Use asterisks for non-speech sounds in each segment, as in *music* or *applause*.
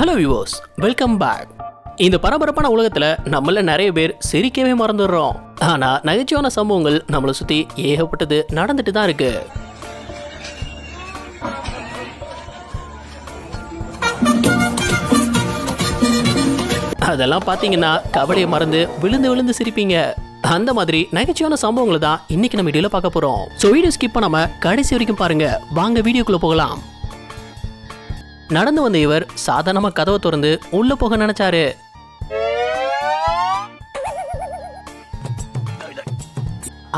Hello viewers welcome back இந்த பரபரப்பான உலகத்தில் நம்மள நிறைய பேர் சிரிக்கவே மறந்துடுறோம். ஆனால் நகைச்சுவான சம்பவங்கள் நம்மளை சுற்றி ஏகப்பட்டது நடந்துட்டு தான் இருக்கு. அதெல்லாம் பார்த்தீங்கன்னா கவலையை மறந்து விழுந்து விழுந்து சிரிப்பீங்க. அந்த மாதிரி நகைச்சுவான சம்பவங்களை தான் இன்னைக்கு நம்ம வீடியோவில் பார்க்க போகிறோம் ஸோ வீடியோ ஸ்கிப் பண்ணாமல் கடைசி வரைக்கும் பாருங்க. வாங்க வீடியோக்குள்ளே போகலாம். நடந்து வந்த இவர் சாதாரணமா கதவை திறந்து உள்ள போக நினைச்சாரு.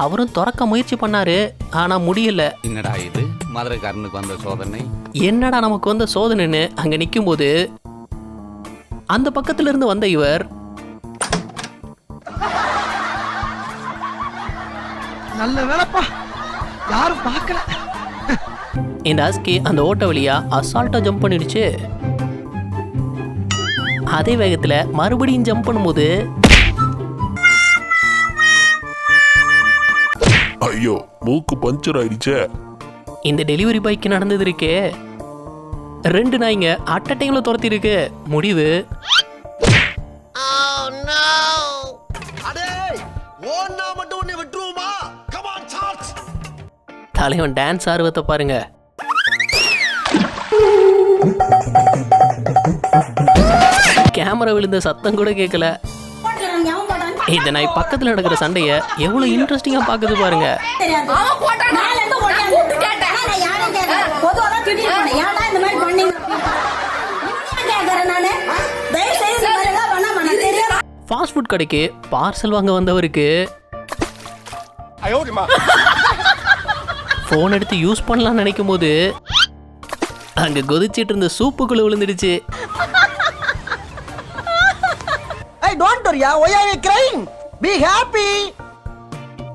அவரும் திறக்க முயற்சி பண்ணாரு ஆனா முடியல. என்னடா இது? மதுரைக்காரனுக்கு வந்த சோதனை? என்னடா நமக்கு வந்த சோதனைன்னு அங்க நிக்கும்போது அந்த பக்கத்துல இருந்து வந்த இவர் நல்ல வேலைப்பா. யாரும் பார்க்கல. இந்த அஸ்கி அந்த ஓட்ட வழியா அசால்ட்டா ஜம்ப் பண்ணிடுச்சு. அதே வேகத்துல மறுபடியும் ஜம்ப் பண்ணும்போது ஐயோ மூக்கு பஞ்சர் ஆயிடுச்சே. இந்த டெலிவரி பாய்க்கு நடந்தது இருக்கே. ரெண்டு நாய்ங்க அட்ட டைம்ல துரத்தி இருக்கு முடிவு தலைவன் டான்ஸ் ஆர்வத்தை பாருங்க. கேமரா விழுந்த சத்தம் கூட கேட்கல. இந்த நாய் பக்கத்தில் நடக்கிற சண்டையை எவ்வளோ இன்ட்ரெஸ்டிங்காக பார்க்குது பாருங்க. ஃபாஸ்ட் ஃபுட் கடைக்கு பார்சல் வாங்க வந்தவருக்கு. ஃபோன் எடுத்து யூஸ் பண்ணலாம்னு நினைக்கும் போது அங்க கொதிச்சிட்டு இருந்த சூப்புக்குள்ள விழுந்துடுச்சு Hey, don't worry, why are you crying? Be happy.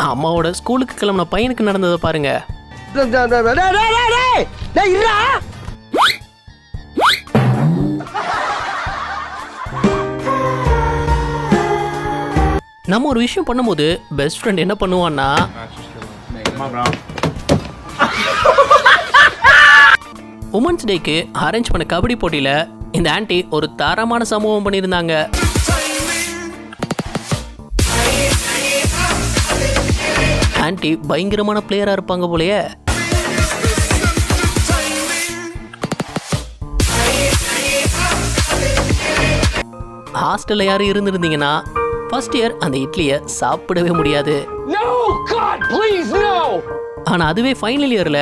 அம்மாவோட ஸ்கூலுக்கு கிளம்பின பையனுக்கு நடந்ததை பாருங்க. நம்ம ஒரு விஷயம் பண்ணும்போது பெஸ்ட் ஃப்ரெண்ட் என்ன பண்ணுவான்னா உமன்ஸ் டேக்கு அரேஞ்ச் பண்ண கபடி போட்டியில இந்த ஆன்ட்டி ஒரு தரமான சம்பவம் பண்ணியிருந்தாங்க. ஆன்ட்டி பயங்கரமான பிளேயரா இருப்பாங்க போலயே. ஹாஸ்டல்ல யாரும் இருந்திருந்தீங்கன்னா ஃபர்ஸ்ட் இயர் அந்த இட்லியை சாப்பிடவே முடியாது. ஆனா அதுவே ஃபைனல் இயர்ல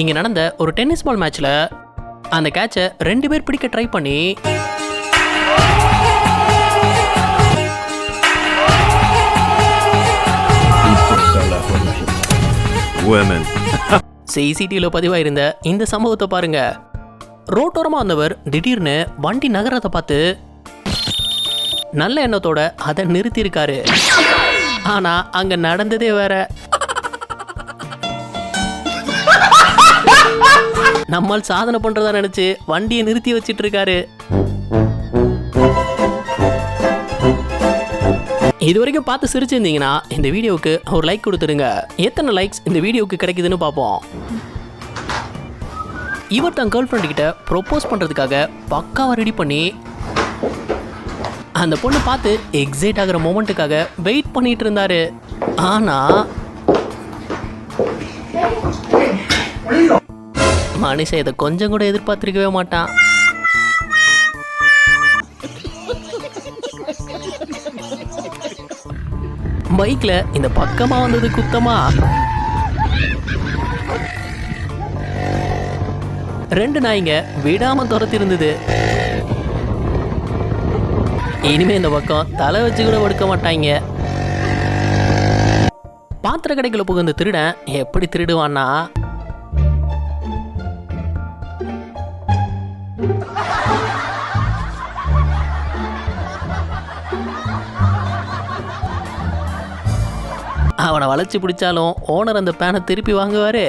இங்க நடந்த ஒரு டென்னிஸ் பால் மேட்ச்ல அந்த கேட்சை ரெண்டு பேர் பிடிக்க ட்ரை பண்ணி சிசிடிவில பதிவாயிருந்த இந்த சம்பவத்தை பாருங்க. ரோட்டோரமா வந்தவர் திடீர்னு வண்டி நகரத்தை பார்த்து நல்ல எண்ணத்தோட அதை நிறுத்தியிருக்காரு. ஆனா அங்க நடந்ததே வேற. நம்மால் சாதனை பண்றதா நினைச்சு வண்டியை நிறுத்தி வச்சிட்டு இருக்காரு. இது வரைக்கும் பார்த்து சிரிச்சிருந்தீங்கன்னா இந்த வீடியோவுக்கு ஒரு லைக் கொடுத்துருங்க எத்தனை லைக்ஸ் இந்த வீடியோவுக்கு கிடைக்குதுன்னு பார்ப்போம். இவர் தன் கேர்ள் ஃப்ரெண்டு கிட்ட ப்ரொப்போஸ் பண்ணுறதுக்காக பக்காவாக ரெடி பண்ணி அந்த பொண்ணு பார்த்து எக்ஸைட் ஆகிற மூமெண்ட்டுக்காக வெயிட் பண்ணிட்டு இருந்தாரு. ஆனால் மனுஷன் இதை கொஞ்சம் கூட எதிர்பார்த்திருக்கவே மாட்டான். பைக்ல இந்த பக்கமா வந்தது குத்தமா. ரெண்டு நாய்ங்க விடாம துரத்திருந்தது. இனிமே இந்த பக்கம் தலை வச்சு கூட ஒடுக்க மாட்டாங்க. பாத்திர கடைக்குள்ள புகுந்த திருடன் எப்படி திருடுவான்னா? அவனை வளைச்சி பிடிச்சாலும் ஓனர் அந்த பேனை திருப்பி வாங்குவாரு.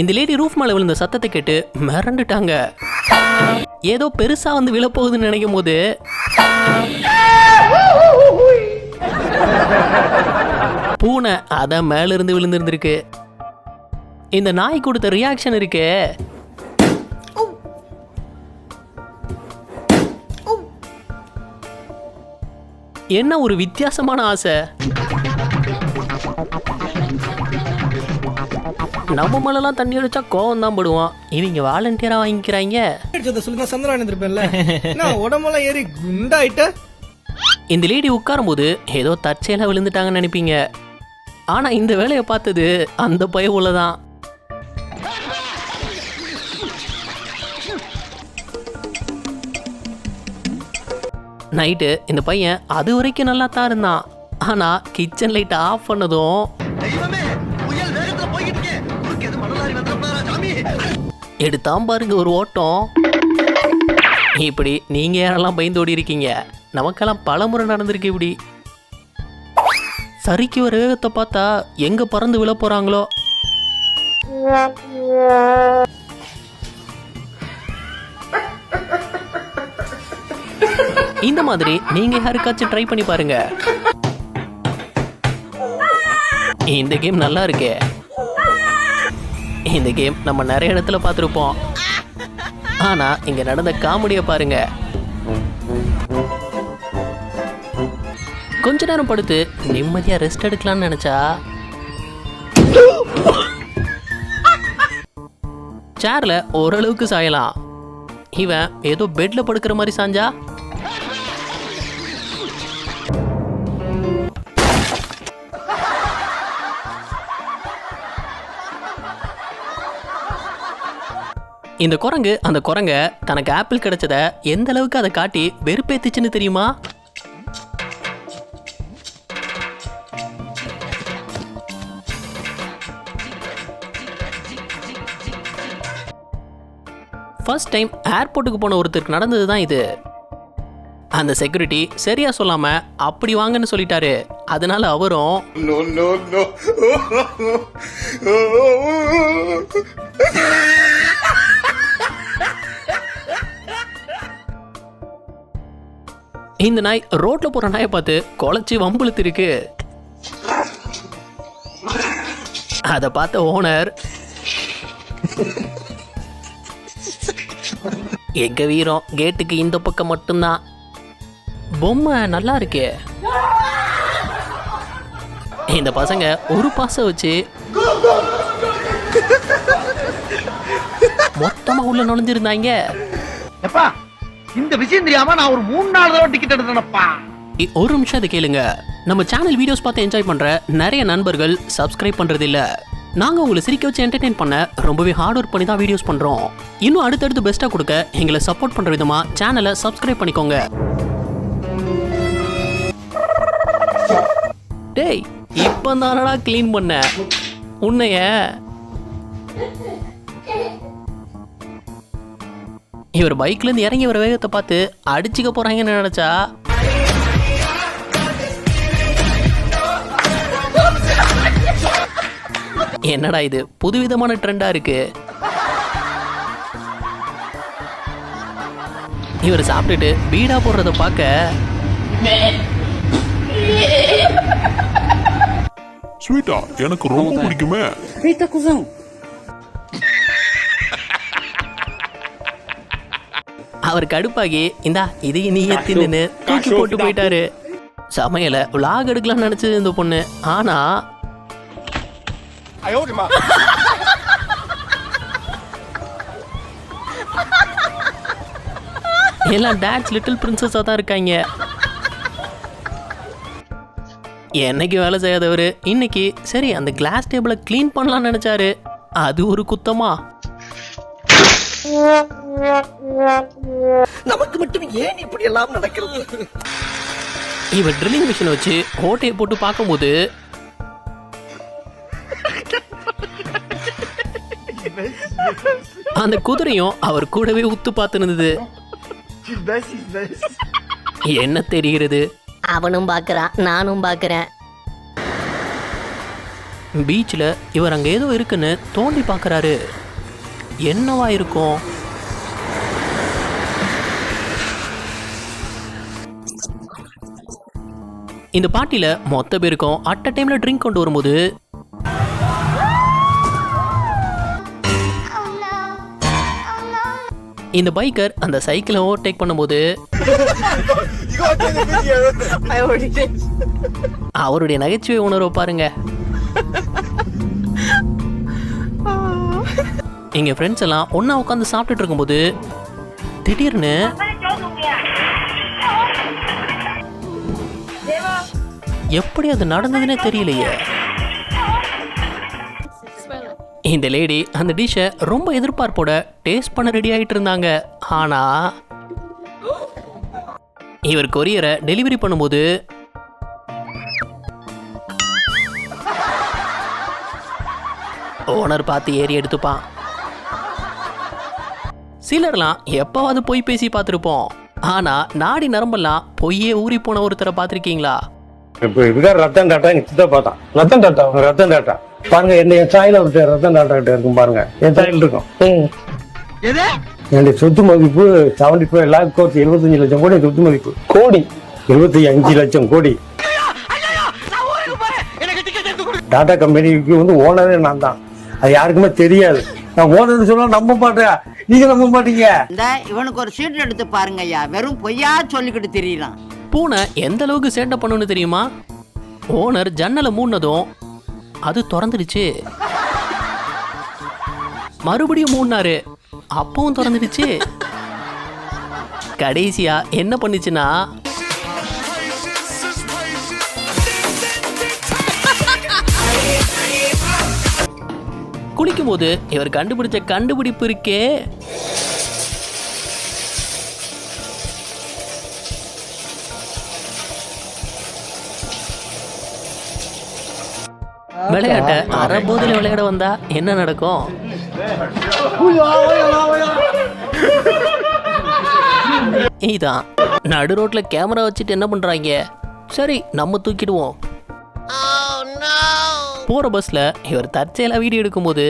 இந்த லேடி ரூஃப் மேலே விழுந்த சத்தத்தை கேட்டு மிரண்டுட்டாங்க. ஏதோ பெருசா வந்து விழப்போகுதுன்னு நினைக்கும் போது பூனை அதை மேலிருந்து விழுந்திருந்திருக்கு. இந்த நாய் கொடுத்த ரியாக்ஷன் இருக்கே. என்ன ஒரு வித்தியாசமான ஆசை? நம்ம மேலெல்லாம் தண்ணி அடிச்சா கோவம் தான் படுவான் இவங்க வாலண்டியரா வாங்கிக்கிறாங்க. சொல்லுங்க சந்திரா இருந்திருப்பேன்ல நான் உடம்பெல்லாம் ஏறி குண்டாயிட்ட? இந்த லேடி உட்காரும்போது ஏதோ தற்செயலாக விழுந்துட்டாங்கன்னு நினைப்பீங்க. ஆனா இந்த வேலையை பார்த்தது அந்த பய தான் நைட்டு இந்த பையன் அது வரைக்கும் நல்லா தான் இருந்தான். ஆனா கிச்சன் லைட் ஆஃப் பண்ணதும் எடுத்தாம் பாருங்க ஒரு ஓட்டம். இப்படி நீங்க யாரெல்லாம் பயந்து ஓடி இருக்கீங்க? நமக்கெல்லாம் பலமுறை நடந்திருக்கு இப்படி. சரிக்கு ஒரு வேகத்தை பார்த்தா எங்க பறந்து விழ போறாங்களோ? இந்த மாதிரி நீங்க யாருக்காச்சும் ட்ரை பண்ணி பாருங்க. இந்த கேம் நல்லா இருக்கே. இந்த கேம் நம்ம நிறைய இடத்துல பார்த்துருப்போம். ஆனா இங்க நடந்த காமெடியை பாருங்க. கொஞ்ச நேரம் படுத்து நிம்மதியா ரெஸ்ட் எடுக்கலாம்னு நினைச்சா? சேர்ல ஓரளவுக்கு சாயலாம். இவன் ஏதோ பெட்ல படுக்கிற மாதிரி சாஞ்சா? இந்த குரங்கு அந்த குரங்க தனக்கு ஆப்பிள் கிடைச்சத எந்த அளவுக்கு அதை காட்டி வெறுப்பேத்துச்சுன்னு தெரியுமா? ஃபர்ஸ்ட் டைம் ஏர்போர்ட்டுக்கு போன ஒருத்தருக்கு நடந்தது தான் இது. அந்த செக்யூரிட்டி சரியா சொல்லாம அப்படி வாங்கன்னு சொல்லிட்டாரு. அதனால அவரும் *laughs* oh, oh, oh, இந்த நாய் ரோட்ல போற நாயை பார்த்து குலைச்சி வம்புழுத்து இருக்கு அதை பார்த்த ஓனர் எங்க வீரம் கேட்டுக்கு இந்த பக்கம் மட்டும்தான். பொம்மை நல்லா இருக்கே. இந்த பசங்க ஒரு பாசம் வச்சு மொத்தமா உள்ள நுழைஞ்சிருந்தாங்க. எப்பா இந்த விஷயம் தெரியாம நான் ஒரு மூணு நாலு தடவை டிக்கெட் எடுத்தேனப்பா. இ- ஒரு நிமிஷம் அதை கேளுங்க. நம்ம சேனல் வீடியோஸ் பார்த்து என்ஜாய் பண்ற நிறைய நண்பர்கள் சப்ஸ்கிரைப் பண்றது இல்ல நாங்க உங்களை சிரிக்க வச்சு என்டர்டைன் பண்ண ரொம்பவே ஹார்ட் ஒர்க் பண்ணி தான் வீடியோஸ் பண்றோம். இன்னும் அடுத்தடுத்து பெஸ்டா கொடுக்க எங்களை சப்போர்ட் பண்ற விதமா சேனலை சப்ஸ்கிரைப் பண்ணிக்கோங்க. டேய் இப்போ தானடா க்ளீன் பண்ண? உன்னைய இவர் பைக்ல இருந்து இறங்கி வர வேகத்தை பார்த்து அடிச்சுக்க போறாங்கன்னு நினைச்சா? என்னடா இது? புதுவிதமான ட்ரெண்டா இருக்கு. இவர் சாப்பிட்டுட்டு பீடா போடுறத பார்க்க ஸ்வீட்டா எனக்கு ரொம்ப பிடிக்குமே. அவர் கடுப்பாகி இந்தா இதையும் நீ தின்னு தூக்கி போட்டு போயிட்டாரு. சமையல vlog எடுக்கலாம்னு நினைச்சது இந்த பொண்ணு. ஆனா எல்லாம் டான்ஸ் லிட்டில் பிரின்சஸாக தான் இருக்காங்க. என்னைக்கு வேலை செய்யாதவர்? இன்னைக்கு சரி அந்த கிளாஸ் டேபிளை க்ளீன் பண்ணலாம்னு நினைச்சாரு. அது ஒரு குத்தமா? நமக்கு மட்டும் ஏன் இப்படி எல்லாம் நடக்கிறது? இவர் ட்ரில்லிங் மிஷினை வச்சு ஓட்டையை போட்டு பார்க்கும்போது அந்த குதிரையும் அவர் கூடவே உத்து பார்த்து இருந்தது என்ன தெரிகிறது? அவனும் பார்க்கறான் நானும் பார்க்கறேன். பீச்சில் இவர் அங்கே ஏதோ இருக்குன்னு தோண்டி பார்க்குறாரு. என்னவா இருக்கும்? இந்த பார்ட்டியில் மொத்த பேருக்கும் அட் அ டைமில் ட்ரிங்க் கொண்டு வரும்போது இந்த பைக்கர் அந்த சைக்கிளை ஓவர்டேக் பண்ணும்போது அவருடைய நகைச்சுவை உணர்வை பாருங்க. எங்க ஃப்ரெண்ட்ஸ் எல்லாம் ஒண்ணா உட்காந்து சாப்பிட்டுட்டு இருக்கும்போது திடீர்னு எப்படி அது நடந்ததுன்னே தெரியலையே. இந்த லேடி அந்த டிஷ்ஷை ரொம்ப எதிர்பார்ப்போட டேஸ்ட் பண்ண ரெடி ஆகிட்டு இருந்தாங்க. ஆனால் இவர் கொரியரை டெலிவரி பண்ணும்போது ஓனர் பார்த்து ஏறி எடுத்துப்பான். சிலர்லாம் எப்போவாது போய் பேசி பார்த்துருப்போம். ஆனா நாடி நரம்பெல்லாம் பொய்யே ஊறி போன ஒருத்தரை பார்த்துருக்கீங்களா? இப்ப ரத்தம் டாட்டா எங்க சித்தா பார்த்தான். ரத்தம் டாட்டா ரத்தம் டாட்டா பாருங்க என்ன என் சாயில ஒரு ரத்தம் டாட்டா கிட்ட இருக்கும் பாருங்க. என் சாயில் இருக்கும். என்னுடைய சொத்து மதிப்பு செவன்டி ஃபைவ் லேக் கோர்ஸ் எழுபத்தஞ்சு லட்சம் கோடி சொத்து மதிப்பு. கோடி. எழுபத்தி அஞ்சு லட்சம் கோடி. டாடா கம்பெனிக்கு வந்து ஓனரே நான் தான். அது யாருக்குமே தெரியாது. நான் ஓனர் சொல்ல நம்ப மாட்டேன். நீங்க நம்ப மாட்டீங்க. இந்த இவனுக்கு ஒரு சீட் எடுத்து பாருங்க ஐயா வெறும் பொய்யா சொல்லிக்கிட்டு தெரியலாம் பூனை எந்த அளவுக்கு சேட்டை பண்ணுன்னு தெரியுமா? ஓனர் ஜன்னலை மூடினதும் அது திறந்துடுச்சு. மறுபடியும் மூடினாரு. அப்பவும் திறந்துடுச்சு. கடைசியா என்ன பண்ணுச்சுன்னா குளிக்கும்போது இவர் கண்டுபிடிச்ச கண்டுபிடிப்பு இருக்கே. விளையாட்ட அரை போதில் விளையாட வந்தா என்ன நடக்கும்? இதான். நடு ரோட்ல கேமரா வச்சுட்டு என்ன பண்றாங்க? சரி நம்ம தூக்கிடுவோம். Oh, போற பஸ்ல இவர் தற்செயலா வீடியோ எடுக்கும்போது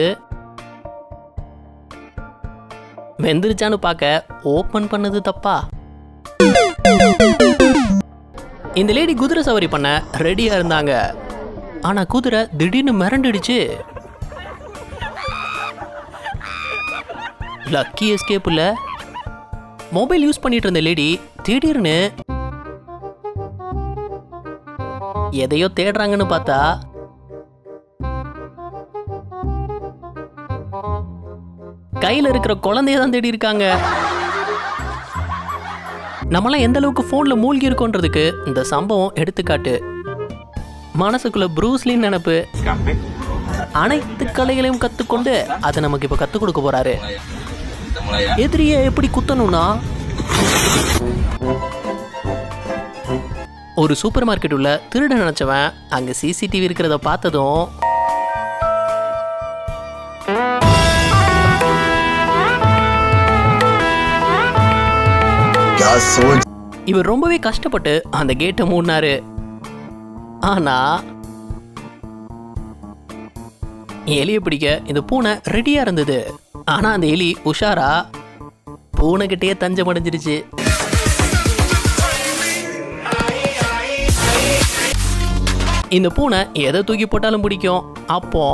வெந்துருச்சான்னு பார்க்க ஓபன் பண்ணது தப்பா. இந்த லேடி குதிரை சவாரி பண்ண ரெடியா இருந்தாங்க. ஆனா குதிரை திடீர்னு மிரண்டுடுச்சு. லக்கி எஸ்கேப் இல்ல. மொபைல் யூஸ் பண்ணிட்டு இருந்த லேடி திடீர்னு எதையோ தேடுறாங்கன்னு பார்த்தா கையில் இருக்கிற குழந்தைய தான் தேடி இருக்காங்க. நம்மளாம் எந்த அளவுக்கு ஃபோனில் மூழ்கி இருக்கோன்றதுக்கு இந்த சம்பவம் எடுத்துக்காட்டு. மனசுக்குள்ள ப்ரூஸ்லின் நினப்பு. அனைத்து கலைகளையும் கற்றுக்கொண்டு அதை நமக்கு இப்போ கற்றுக் கொடுக்க போறாரு. எதிரியை எப்படி குத்தணும்னா ஒரு சூப்பர் மார்க்கெட் உள்ள திருட நினைச்சவன் அங்க சிசிடிவி இருக்கிறத பார்த்ததும் இவர் ரொம்பவே கஷ்டப்பட்டு அந்த கேட்டை மூடினாரு. ஆனா எலியை பிடிக்க இந்த பூனை ரெடியா இருந்தது. ஆனா அந்த எலி உஷாரா பூனைகிட்டயே தஞ்சம் அடைஞ்சிருச்சு இந்த பூனை எதை தூக்கி போட்டாலும் பிடிக்கும். அப்போ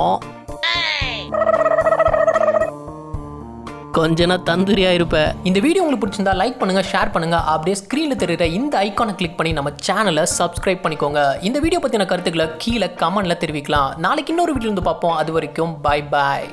கொஞ்சனா நான் இருப்ப. இந்த வீடியோ உங்களுக்கு பிடிச்சிருந்தா லைக் பண்ணுங்க ஷேர் பண்ணுங்க. அப்படியே ஸ்க்ரீன்ல தெரியுற இந்த ஐக்கானை கிளிக் பண்ணி நம்ம சேனலை சப்ஸ்கிரைப் பண்ணிக்கோங்க. இந்த வீடியோ பத்தின கருத்துக்களை கீழே கமெண்ட்ல தெரிவிக்கலாம். நாளைக்கு இன்னொரு வீடியோ இருந்து பார்ப்போம். அது வரைக்கும் பை பாய்